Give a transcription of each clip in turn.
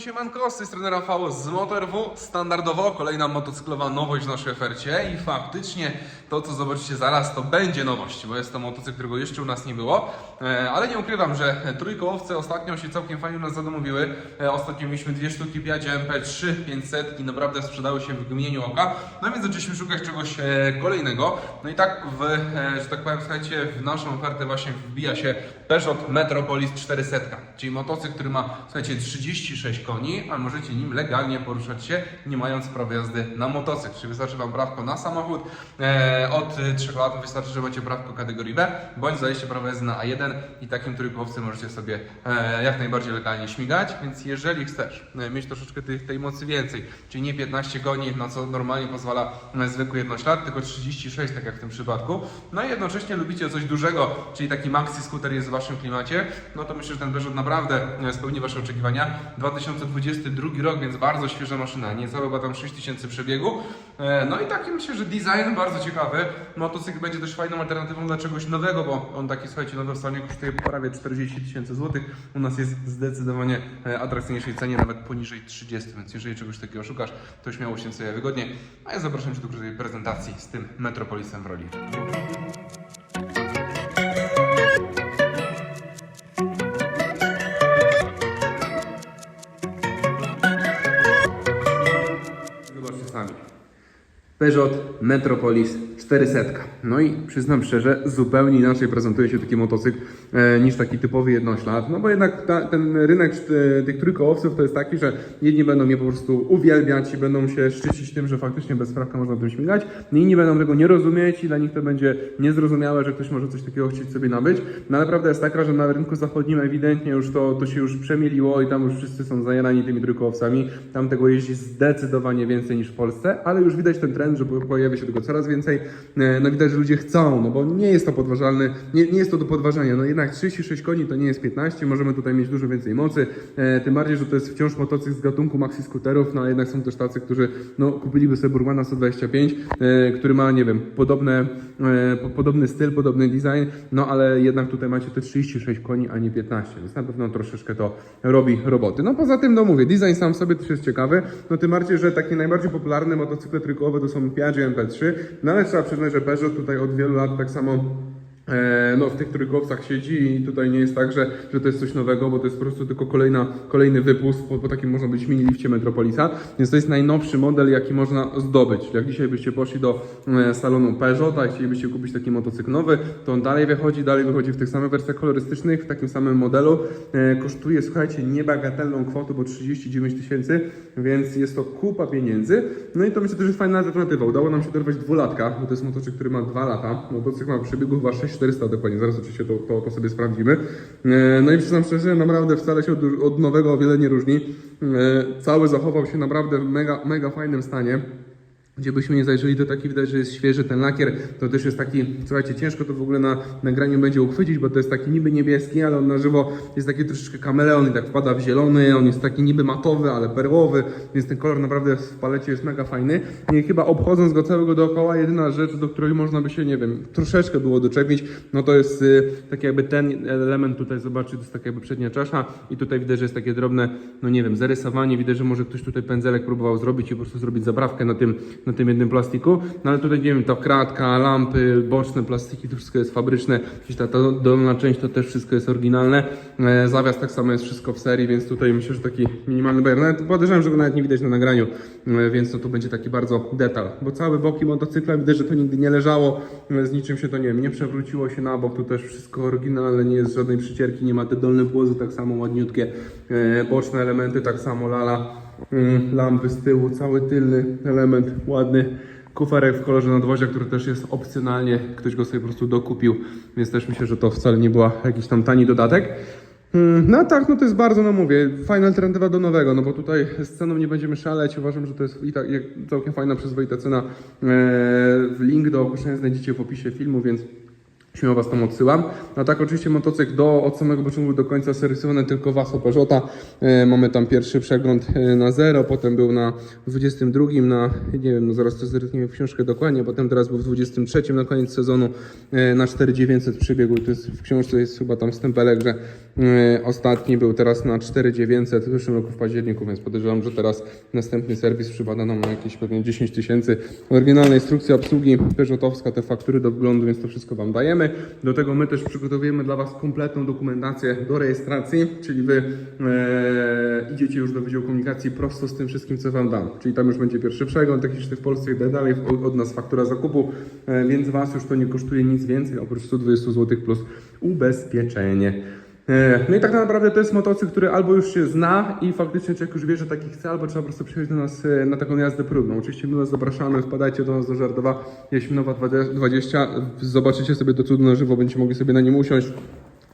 Siemanko, siemanko, z tej strony Rafał z MotorW. Standardowo kolejna motocyklowa nowość w naszej ofercie i faktycznie to, co zobaczycie zaraz, to będzie nowość, bo jest to motocykl, którego jeszcze u nas nie było. E, ale nie ukrywam, że trójkołowce ostatnio się całkiem fajnie u nas zadomowiły. E, ostatnio mieliśmy dwie sztuki Piaggio MP3 500 i naprawdę sprzedały się w gmieniu oka. No więc zaczęliśmy szukać czegoś e, kolejnego. No i tak w, że tak powiem, słuchajcie, w naszą ofertę właśnie wbija się Peugeot Metropolis 400, czyli motocykl, który ma, słuchajcie, 36 koni, a możecie nim legalnie poruszać się, nie mając prawa jazdy na motocykl. Czyli wystarczy Wam prawko na samochód, e, od 3 lat wystarczy, że macie prawko kategorii B, bądź zajście prawo jazdy na A1 i takim trójkołowcem możecie sobie e, jak najbardziej legalnie śmigać, więc jeżeli chcesz e, mieć troszeczkę tej, tej mocy więcej, czyli nie 15 koni, na co normalnie pozwala zwykły jednoślad, tylko 36, tak jak w tym przypadku, no i jednocześnie lubicie coś dużego, czyli taki maxi scooter jest w Waszym klimacie, no to myślę, że ten Peugeot naprawdę spełni Wasze oczekiwania. 2022 rok, więc bardzo świeża maszyna, niecałe chyba tam 6000 przebiegu. E, No i taki myślę, że design bardzo ciekawy. Motocykl będzie też fajną alternatywą dla czegoś nowego, bo on taki, słuchajcie, nowy w stanie kosztuje prawie 40 tysięcy złotych. U nas jest zdecydowanie e, atrakcyjniejszej cenie, nawet poniżej 30, więc jeżeli czegoś takiego szukasz, to śmiało się sobie wygodnie. A ja zapraszam Cię do krótkiej prezentacji z tym Metropolisem w roli. Peugeot Metropolis 400. No i przyznam szczerze, zupełnie inaczej prezentuje się taki motocykl e, niż taki typowy jednoślad. No bo jednak ta, ten rynek e, tych trójkołowców to jest taki, że jedni będą je po prostu uwielbiać i będą się szczycić tym, że faktycznie bez sprawka można tym śmigać. Inni będą tego nie rozumieć i dla nich to będzie niezrozumiałe, że ktoś może coś takiego chcieć sobie nabyć. No ale prawda jest taka, że na rynku zachodnim ewidentnie już to, to się już przemieliło i tam już wszyscy są zajarani tymi trójkołowcami. Tam tego jeździ zdecydowanie więcej niż w Polsce, ale już widać ten trend, że pojawia się tego coraz więcej. E, No widać, że ludzie chcą, no bo nie jest to podważalny, nie, nie jest to do podważania. No jednak 36 koni to nie jest 15, możemy tutaj mieć dużo więcej mocy. E, tym bardziej, że to jest wciąż motocykl z gatunku maxi skuterów, no ale jednak są też tacy, którzy no, kupiliby sobie Burmana 125, e, który ma, nie wiem, podobne, e, po, podobny styl, podobny design, no ale jednak tutaj macie te 36 koni, a nie 15, więc na pewno troszeczkę to robi roboty. No poza tym, no mówię, design sam w sobie też jest ciekawy, no tym bardziej, że takie najbardziej popularne motocykle trójkołowe to są Piaggio MP3, no ale trzeba przyznać, że Peugeot tutaj od wielu lat tak samo no, w tych trójkowcach siedzi i tutaj nie jest tak, że, że to jest coś nowego, bo to jest po prostu tylko kolejna, kolejny wypust, po, po takim można być mini lifcie Metropolisa, więc to jest najnowszy model, jaki można zdobyć. Jak dzisiaj byście poszli do e, salonu Peugeota i chcielibyście kupić taki motocykl nowy, to on dalej wychodzi, dalej wychodzi w tych samych wersjach kolorystycznych, w takim samym modelu. E, kosztuje, słuchajcie, niebagatelną kwotę, bo 39 tysięcy, więc jest to kupa pieniędzy. No i to myślę, że jest fajna alternatywa. Udało nam się dorwać dwulatka, bo to jest motocykl, który ma dwa lata. Motocykl ma przebiegu chyba 6400 dokładnie, zaraz oczywiście to, to, to sobie sprawdzimy. E, No i przyznam szczerze, naprawdę wcale się od, od nowego o wiele nie różni. E, Cały zachował się naprawdę w mega, mega fajnym stanie. Gdzie byśmy nie zajrzeli, to taki widać, że jest świeży ten lakier. To też jest taki, słuchajcie, ciężko to w ogóle na nagraniu będzie uchwycić, bo to jest taki niby niebieski, ale on na żywo jest taki troszeczkę kameleon i tak wpada w zielony. On jest taki niby matowy, ale perłowy, więc ten kolor naprawdę w palecie jest mega fajny. I chyba obchodząc go całego dookoła, jedyna rzecz, do której można by się, nie wiem, troszeczkę było doczepić, no to jest y, taki jakby ten element tutaj, zobaczcie, to jest taka jakby przednia czasza i tutaj widać, że jest takie drobne, no nie wiem, zarysowanie. Widać, że może ktoś tutaj pędzelek próbował zrobić i po prostu zrobić zabrawkę na tym, na tym jednym plastiku. No ale tutaj, nie wiem, ta kratka, lampy, boczne plastiki, to wszystko jest fabryczne. Gdzieś ta, ta dolna część to też wszystko jest oryginalne. E, zawias tak samo jest wszystko w serii, więc tutaj myślę, że taki minimalny bajer. Nawet podejrzewam, że go nawet nie widać na nagraniu, e, więc no tu będzie taki bardzo detal. Bo cały boki motocykla widać, że to nigdy nie leżało, e, z niczym się to, nie wiem, nie przewróciło się na bok. Tu też wszystko oryginalne, nie jest żadnej przycierki, nie ma te dolne płozy tak samo ładniutkie, boczne elementy tak samo lala. Mm, lampy z tyłu, cały tylny element ładny. Kuferek w kolorze nadwozia, który też jest opcjonalnie, ktoś go sobie po prostu dokupił, więc też myślę, że to wcale nie była jakiś tam tani dodatek. Mm, No tak, no to jest bardzo, no mówię, fajna alternatywa do nowego, no bo tutaj z ceną nie będziemy szaleć, uważam, że to jest i tak całkiem fajna, przyzwoita cena. Eee, link do ogłoszenia znajdziecie w opisie filmu, więc Śmiało Was tam odsyłam. No tak, oczywiście motocykl do, od samego początku do końca serwisowany tylko Waso Peugeota. E, mamy tam pierwszy przegląd e, na zero, potem był na 22 na, nie wiem, no zaraz to zerkniemy w książkę dokładnie, potem teraz był w 23 na koniec sezonu e, na 4900 przybiegł. To jest, w książce jest chyba tam stempelek, że e, ostatni był teraz na 4900 w zeszłym roku w październiku, więc podejrzewam, że teraz następny serwis przypada nam na jakieś pewnie 10 tysięcy. Oryginalna instrukcja obsługi Peugeotowska, te faktury do wglądu, więc to wszystko Wam dajemy. Do tego my też przygotowujemy dla Was kompletną dokumentację do rejestracji, czyli Wy e, idziecie już do Wydziału Komunikacji prosto z tym wszystkim, co Wam dam. Czyli tam już będzie pierwszy przegląd techniczny w Polsce i tak dalej, od, nas faktura zakupu, e, więc Was już to nie kosztuje nic więcej, oprócz 120 zł plus ubezpieczenie. E, No i tak naprawdę to jest motocykl, który albo już się zna i faktycznie człowiek już wie, że taki chce, albo trzeba po prostu przyjechać do nas e, na taką jazdę próbną. Oczywiście my Was zapraszamy, wpadajcie do nas do Żardowa Jaśminowa 20, zobaczycie sobie to cudo na żywo, będziecie mogli sobie na nim usiąść.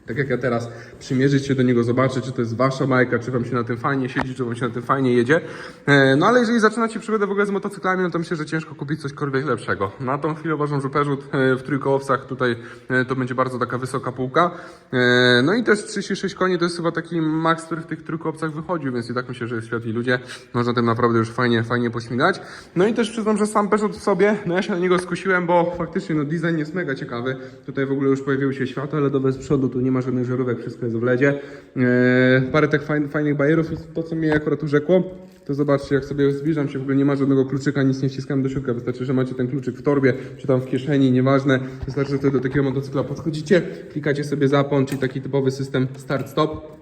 Tak jak ja teraz, przymierzyć się do niego, zobaczyć, czy to jest wasza bajka, czy wam się na tym fajnie siedzi, czy wam się na tym fajnie jedzie. E, No ale jeżeli zaczynacie przygodę w ogóle z motocyklami, no to myślę, że ciężko kupić cośkolwiek lepszego. Na tą chwilę uważam, że Peugeot e, w trójkołowcach tutaj e, to będzie bardzo taka wysoka półka. No i też 36 koni to jest chyba taki max, który w tych trójkołowcach wychodził, więc i tak myślę, że jest światli ludzie. Można tym naprawdę już fajnie, fajnie pośmigać. No i też przyznam, że sam Peugeot w sobie, no ja się na niego skusiłem, bo faktycznie no design jest mega ciekawy. Tutaj w ogóle już pojawiły się światła LEDowe z przodu, tu nie ma żadnych żarówek, wszystko jest w LEDzie. Eee, parę tych fajn, fajnych bajerów to, co mnie akurat urzekło, to zobaczcie, jak sobie zbliżam się, w ogóle nie ma żadnego kluczyka, nic nie wciskam do środka, wystarczy, że macie ten kluczyk w torbie, czy tam w kieszeni, nieważne, wystarczy, że do takiego motocykla podchodzicie, klikacie sobie zapon, czyli taki typowy system start-stop,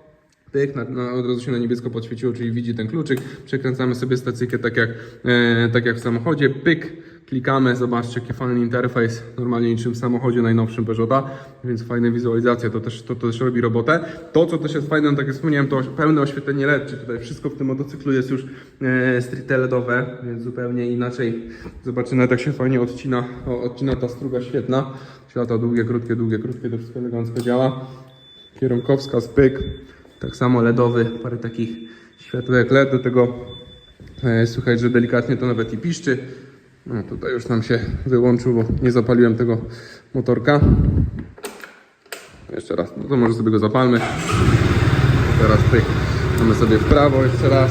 Pyk, na, na, od razu się na niebiesko podświeciło, czyli widzi ten kluczyk. Przekręcamy sobie stacyjkę tak jak, e, tak jak w samochodzie. Pyk, klikamy, zobaczcie jaki fajny interfejs, normalnie niczym w samochodzie najnowszym Peugeota, więc fajne wizualizacje, to też, to, to też robi robotę. To, co też jest fajne, no tak jak wspomniałem, to pełne oświetlenie LED, czyli tutaj wszystko w tym motocyklu jest już e, stricte LEDowe, więc zupełnie inaczej. Zobaczymy, jak się fajnie odcina, o, odcina ta struga świetna. Światła długie, krótkie, długie, krótkie, to wszystko elegancko działa. Kierunkowskaz, pyk. Tak samo LEDowy, parę takich światełek LED, do tego e, słychać, że delikatnie to nawet i piszczy. No tutaj już nam się wyłączył, bo nie zapaliłem tego motorka. Jeszcze raz, no to może sobie go zapalmy. Teraz pyk, mamy sobie w prawo jeszcze raz.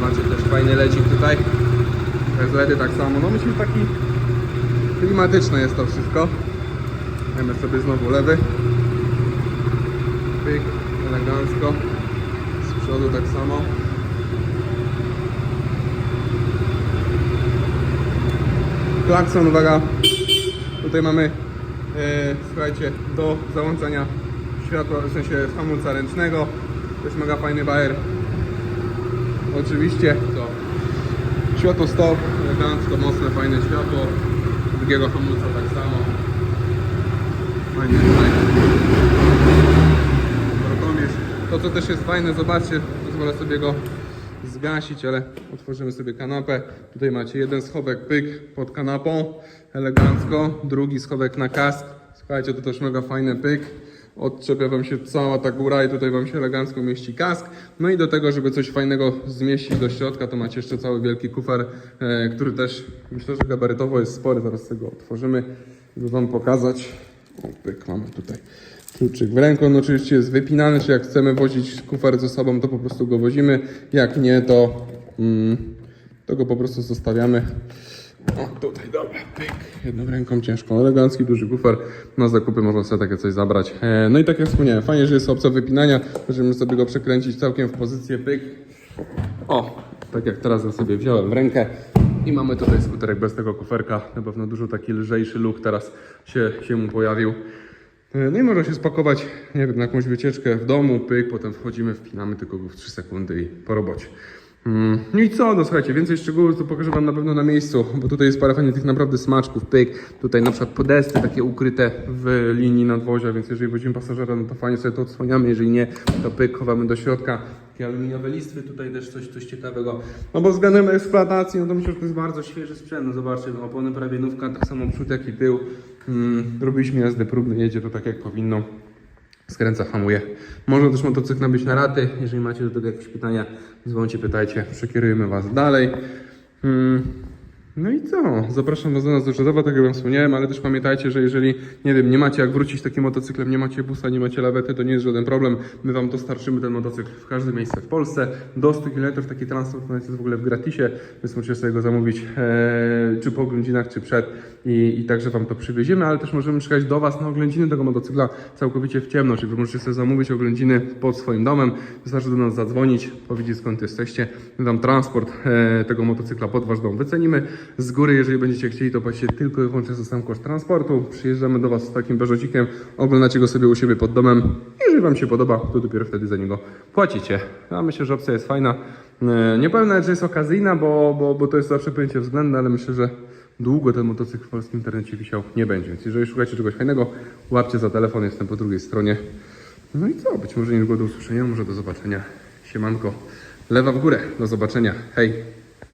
Macie też fajny lecik tutaj. Bez LEDy tak samo. No myślę, taki klimatyczne jest to wszystko. Dajmy sobie znowu lewy. Pyk, elegancko. Z przodu tak samo. Klakson, uwaga. Tutaj mamy, e, słuchajcie, do załączania światła, w sensie hamulca ręcznego. To jest mega fajny bajer. Oczywiście to światło stop, elegancko, mocne, fajne światło. Drugiego hamulca tak samo. Fajnie, fajnie. To też jest fajne, zobaczcie, pozwolę sobie go zgasić, ale otworzymy sobie kanapę. Tutaj macie jeden schowek pyk pod kanapą, elegancko, drugi schowek na kask. Słuchajcie, to też mega fajny pyk. Odczepia Wam się cała ta góra i tutaj Wam się elegancko mieści kask. No i do tego, żeby coś fajnego zmieścić do środka, to macie jeszcze cały wielki kufer, e, który też myślę, że gabarytowo jest spory. Zaraz tego otworzymy, żeby Wam pokazać. O, pyk, mamy tutaj kluczyk w ręku. On oczywiście jest wypinany, czy jak chcemy wozić kufer ze sobą, to po prostu go wozimy. Jak nie, to, mm, to go po prostu zostawiamy. O, tutaj, dobra, pyk. Jedną ręką ciężką, elegancki, duży kufer. Na zakupy można sobie takie coś zabrać. E, no i tak jak wspomniałem, fajnie, że jest opcja wypinania. Możemy sobie go przekręcić całkiem w pozycję pyk. O, tak jak teraz ja sobie wziąłem w rękę. I mamy tutaj skuterek bez tego kuferka. Na pewno dużo taki lżejszy look teraz się, się mu pojawił. E, No i można się spakować, nie wiem, na jakąś wycieczkę w domu, pyk, potem wchodzimy, wpinamy tylko w 3 sekundy i po robocie. Mm, No i co, no słuchajcie, więcej szczegółów to pokażę Wam na pewno na miejscu, bo tutaj jest parę fajnych tych naprawdę smaczków, pyk, tutaj na przykład podesty takie ukryte w linii nadwozia, więc jeżeli wozimy pasażera, no to fajnie sobie to odsłaniamy, jeżeli nie, to pyk, chowamy do środka. Takie aluminiowe listwy, tutaj też coś, coś ciekawego. No bo względem eksploatacji, no to myślę, że to jest bardzo świeży sprzęt, no zobaczcie, no opony prawie nówka, tak samo przód jak i tył. Mm, robiliśmy jazdy próbne, jedzie to tak jak powinno. Skręca, hamuje. Można też motocykl nabyć na raty. Jeżeli macie do tego jakieś pytania, dzwońcie, pytajcie, przekierujemy Was dalej. Hmm. No i co? Zapraszam Was do nas do Rzedowa, tak jak Wam wspomniałem, ale też pamiętajcie, że jeżeli, nie wiem, nie macie jak wrócić takim motocyklem, nie macie busa, nie macie lawety, to nie jest żaden problem. My Wam dostarczymy ten motocykl w każde miejsce w Polsce. Do 100 km taki transport jest w ogóle w gratisie, więc możecie sobie go zamówić e, czy po oględzinach, czy przed i, i także Wam to przywieziemy, ale też możemy przyjechać do Was na oględziny tego motocykla całkowicie w ciemno, czyli Wy możecie sobie zamówić oględziny pod swoim domem, wystarczy do nas zadzwonić, powiedzieć skąd jesteście, my Wam transport e, tego motocykla pod Wasz dom wycenimy. Z góry, jeżeli będziecie chcieli, to płacicie tylko i wyłącznie za sam koszt transportu. Przyjeżdżamy do Was z takim beżocikiem, oglądacie go sobie u siebie pod domem. Jeżeli Wam się podoba, to dopiero wtedy za niego płacicie. Ja myślę, że opcja jest fajna. E, Nie powiem nawet, że jest okazyjna, bo, bo, bo to jest zawsze pojęcie względne, ale myślę, że długo ten motocykl w polskim internecie wisiał nie będzie. Więc jeżeli szukacie czegoś fajnego, łapcie za telefon, jestem po drugiej stronie. No i co? Być może niedługo do usłyszenia, może do zobaczenia. Siemanko. Lewa w górę. Do zobaczenia. Hej.